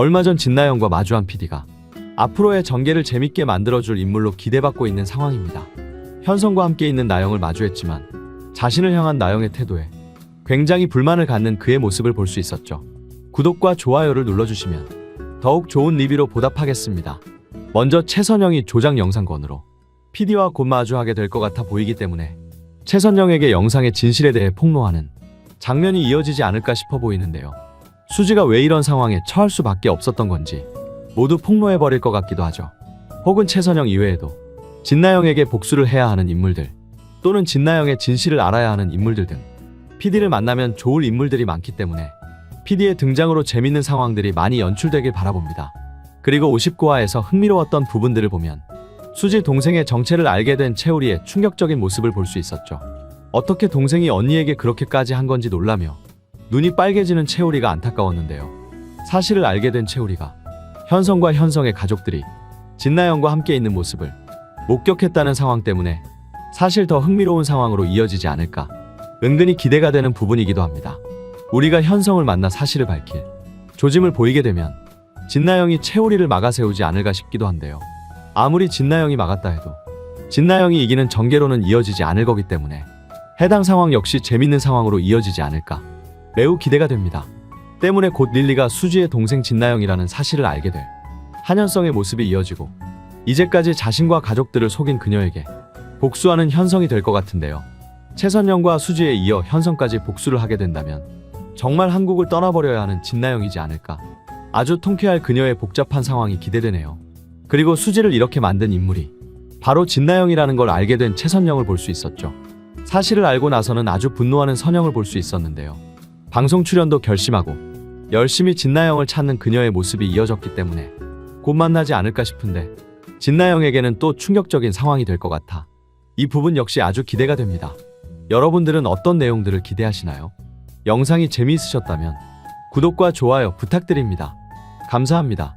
얼마 전 진나영과 마주한 PD가 앞으로의 전개를 재밌게 만들어줄 인물로 기대받고 있는 상황입니다. 현성과 함께 있는 나영을 마주했지만 자신을 향한 나영의 태도에 굉장히 불만을 갖는 그의 모습을 볼 수 있었죠. 구독과 좋아요를 눌러주시면 더욱 좋은 리뷰로 보답하겠습니다. 먼저 최선영이 조작 영상건으로 PD와 곧 마주하게 될 것 같아 보이기 때문에 최선영에게 영상의 진실에 대해 폭로하는 장면이 이어지지 않을까 싶어 보이는데요. 수지가 왜 이런 상황에 처할 수밖에 없었던 건지 모두 폭로해버릴 것 같기도 하죠. 혹은 최선영 이외에도 진나영에게 복수를 해야 하는 인물들 또는 진나영의 진실을 알아야 하는 인물들 등 PD를 만나면 좋을 인물들이 많기 때문에 PD의 등장으로 재밌는 상황들이 많이 연출되길 바라봅니다. 그리고 59화에서 흥미로웠던 부분들을 보면 수지 동생의 정체를 알게 된 채우리의 충격적인 모습을 볼 수 있었죠. 어떻게 동생이 언니에게 그렇게까지 한 건지 놀라며 눈이 빨개지는 채우리가 안타까웠는데요. 사실을 알게 된 채우리가 현성과 현성의 가족들이 진나영과 함께 있는 모습을 목격했다는 상황 때문에 사실 더 흥미로운 상황으로 이어지지 않을까 은근히 기대가 되는 부분이기도 합니다. 우리가 현성을 만나 사실을 밝힐 조짐을 보이게 되면 진나영이 채우리를 막아세우지 않을까 싶기도 한데요. 아무리 진나영이 막았다 해도 진나영이 이기는 전개로는 이어지지 않을 거기 때문에 해당 상황 역시 재밌는 상황으로 이어지지 않을까 매우 기대가 됩니다. 때문에 곧 릴리가 수지의 동생 진나영이라는 사실을 알게 될 한현성의 모습이 이어지고 이제까지 자신과 가족들을 속인 그녀에게 복수하는 현성이 될 것 같은데요. 최선영과 수지에 이어 현성까지 복수를 하게 된다면 정말 한국을 떠나버려야 하는 진나영이지 않을까. 아주 통쾌할 그녀의 복잡한 상황이 기대되네요. 그리고 수지를 이렇게 만든 인물이 바로 진나영이라는 걸 알게 된 최선영을 볼 수 있었죠. 사실을 알고 나서는 아주 분노하는 선영을 볼 수 있었는데요. 방송 출연도 결심하고 열심히 진나영을 찾는 그녀의 모습이 이어졌기 때문에 곧 만나지 않을까 싶은데 진나영에게는 또 충격적인 상황이 될 것 같아 이 부분 역시 아주 기대가 됩니다. 여러분들은 어떤 내용들을 기대하시나요? 영상이 재미있으셨다면 구독과 좋아요 부탁드립니다. 감사합니다.